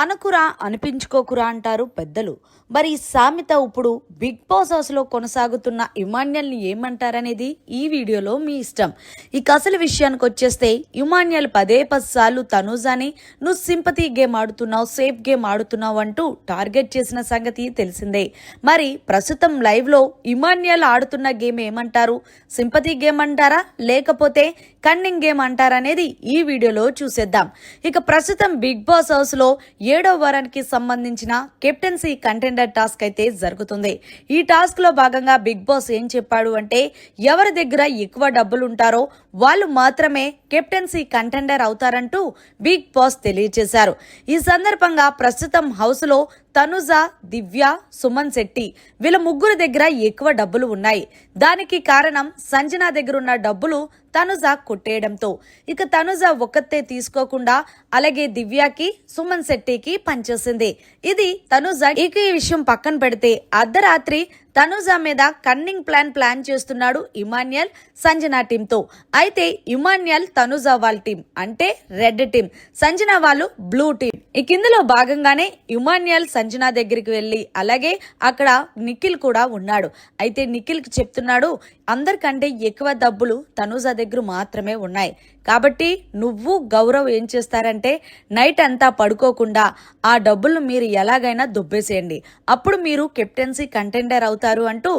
అనుకురా అనిపించుకోకురా అంటారు పెద్దలు. మరి ఈ సామెత ఇప్పుడు బిగ్ బాస్ హౌస్లో కొనసాగుతున్న ఇమాన్యల్ని ఏమంటారనేది ఈ వీడియోలో మీ ఇష్టం. ఇక అసలు విషయానికి వచ్చేస్తే ఇమాన్యల్ పదే పది సార్లు తనూజాని నువ్వు సింపతి గేమ్ ఆడుతున్నావు సేఫ్ గేమ్ ఆడుతున్నావు అంటూ టార్గెట్ చేసిన సంగతి తెలిసిందే. మరి ప్రస్తుతం లైవ్లో ఇమాన్యల్ ఆడుతున్న గేమ్ ఏమంటారు? సింపతి గేమ్ అంటారా? లేకపోతే కన్నింగ్ గేమ్ అంటారనేది ఈ వీడియోలో చూసేద్దాం. ఇక ప్రస్తుతం బిగ్ బాస్ హౌస్లో ఏడో వారానికి సంబంధించిన కెప్టెన్సీ కంటెండర్ టాస్క్ అయితే జరుగుతుంది. ఈ టాస్క్లో భాగంగా బిగ్ బాస్ ఏం చెప్పాడు అంటే ఎవరి దగ్గర ఎక్కువ డబ్బులు ఉంటారో వాళ్ళు మాత్రమే కెప్టెన్సీ కంటెండర్ అవుతారంటూ బిగ్ బాస్ తెలియజేశారు. ఈ సందర్భంగా ప్రస్తుతం హౌస్లో తనుజ దివ్య సుమన్ శెట్టి వీళ్ళ ముగ్గురు దగ్గర ఎక్కువ డబ్బులు ఉన్నాయి. దానికి కారణం సంజన దగ్గర ఉన్న డబ్బులు తనుజ కొట్టేయడంతో. ఇక తనుజ ఒక్కతే తీసుకోకుండా అలాగే దివ్యకి సుమన్ శెట్టికి పనిచేసింది. ఇది తనుజ ఇక ఈ విషయం పక్కన పెడితే అర్ధరాత్రి తనుజ మీద కన్నింగ్ ప్లాన్ ప్లాన్ చేస్తున్నాడు ఇమాన్యల్ సంజన టీంతో అయితే ఇమాన్యల్ తనుజ వాళ్ళ టీం అంటే రెడ్ టీం. సంజన వాళ్ళు బ్లూ టీం. ఇక ఇందులో భాగంగానే ఇమాన్యల్ సంజన దగ్గరికి వెళ్ళి అలాగే అక్కడ నిఖిల్ కూడా ఉన్నాడు. అయితే నిఖిల్కి చెప్తున్నాడు అందరికంటే ఎక్కువ డబ్బులు తనూజ దగ్గర మాత్రమే ఉన్నాయి. కాబట్టి నువ్వు గౌరవ్ ఏం చేస్తారంటే నైట్ అంతా పడుకోకుండా ఆ డబ్బులు మీరు ఎలాగైనా దుబ్బేసేయండి. అప్పుడు మీరు కెప్టెన్సీ కంటెండర్ అవుతారు అంటూ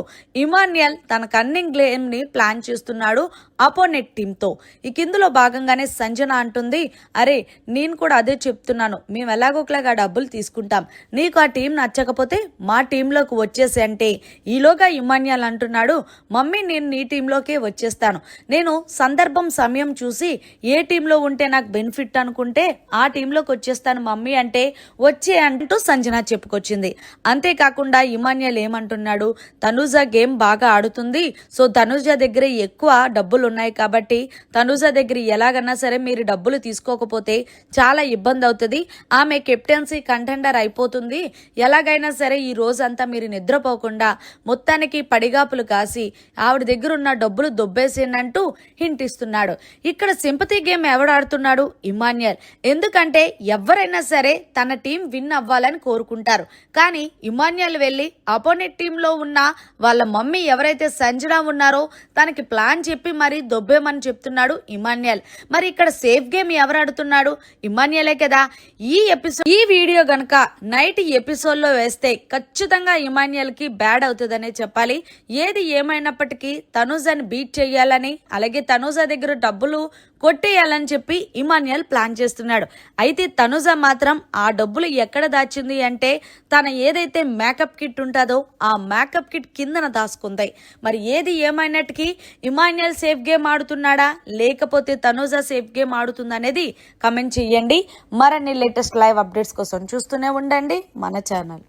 ఇమాన్యల్ తన కన్నింగ్ గేమ్ని ప్లాన్ చేస్తున్నాడు అపోనెట్ టీంతో ఇక ఇందులో భాగంగానే సంజన అంటుంది అరే నేను కూడా అదే చెప్తున్నాను. మేము ఎలాగోకలాగా డబ్బులు తీసుకుంటాం. నీకు ఆ టీం నచ్చకపోతే మా టీంలోకి వచ్చేసి అంటే ఈలోగా ఇమాన్యాల్ అంటున్నాడు మమ్మీ నేను నీ టీంలోకే వచ్చేస్తాను. నేను సందర్భం సమయం చూసి ఏ టీంలో ఉంటే నాకు బెనిఫిట్ అనుకుంటే ఆ టీంలోకి వచ్చేస్తాను మమ్మీ అంటే వచ్చే అంటూ సంజన చెప్పుకొచ్చింది. అంతేకాకుండా ఇమాన్యల్ ఏమంటున్నాడు తనుజ గేమ్ బాగా ఆడుతుంది. సో తనుజ దగ్గర ఎక్కువ డబ్బులు ఉన్నాయి కాబట్టి తనుజ దగ్గర ఎలాగన్నా సరే మీరు డబ్బులు తీసుకోకపోతే చాలా ఇబ్బంది అవుతుంది. ఆమె కెప్టెన్సీ కంటెండర్ అయిపోతుంది. ఎలాగైనా సరే ఈ రోజంతా మీరు నిద్రపోకుండా మొత్తానికి పడిగాపులు కాసి ఆవిడ దగ్గర ఉన్న డబ్బులు దొబ్బేసేనంటూ హింట్ ఇస్తున్నాడు. ఇక్కడ సింపతి గేమ్ ఎవడాడుతున్నాడు ఆడుతున్నాడు? ఎందుకంటే ఎవరైనా సరే తన టీం విన్ అవ్వాలని కోరుకుంటారు. కానీ ఇమాన్యుయల్ వెళ్ళి అపోనెంట్ టీంలో ఉన్న వాళ్ళ మమ్మీ ఎవరైతే సంజన ఉన్నారో తనకి ప్లాన్ చెప్పి మరి దొబ్బేమని చెప్తున్నాడు ఇమాన్యుయల్. మరి ఇక్కడ సేఫ్ గేమ్ ఎవరు ఆడుతున్నాడు? ఇమాన్యలే కదా. ఈ ఎపిసోడ్ ఈ వీడియో గనక నైట్ ఎపిసోడ్లో వేస్తే ఖచ్చితంగా ఇమాన్యల్కి బ్యాడ్ అవుతుందనే చెప్పాలి. ఏది ఏమైనప్పటికీ తనుజని బీట్ చేయాలని అలాగే తనూజ దగ్గర డబ్బులు కొట్టేయాలని చెప్పి ఇమాన్యుయల్ ప్లాన్ చేస్తున్నాడు. అయితే తనుజ మాత్రం ఆ డబ్బులు ఎక్కడ దాచింది అంటే తన ఏదైతే మేకప్ కిట్ ఉంటుందో ఆ మేకప్ కిట్ కిందన దాచుకుంది. మరి ఏది ఏమైనట్టుకి ఇమాన్యుయల్ సేఫ్ గేమ్ ఆడుతున్నాడా? లేకపోతే తనుజ సేఫ్ గేమ్ ఆడుతుందనేది కమెంట్ చెయ్యండి మరిన్ని లేటెస్ట్ లైవ్ అప్డేట్స్ కోసం చూస్తూనే ఉండండి మన ఛానల్.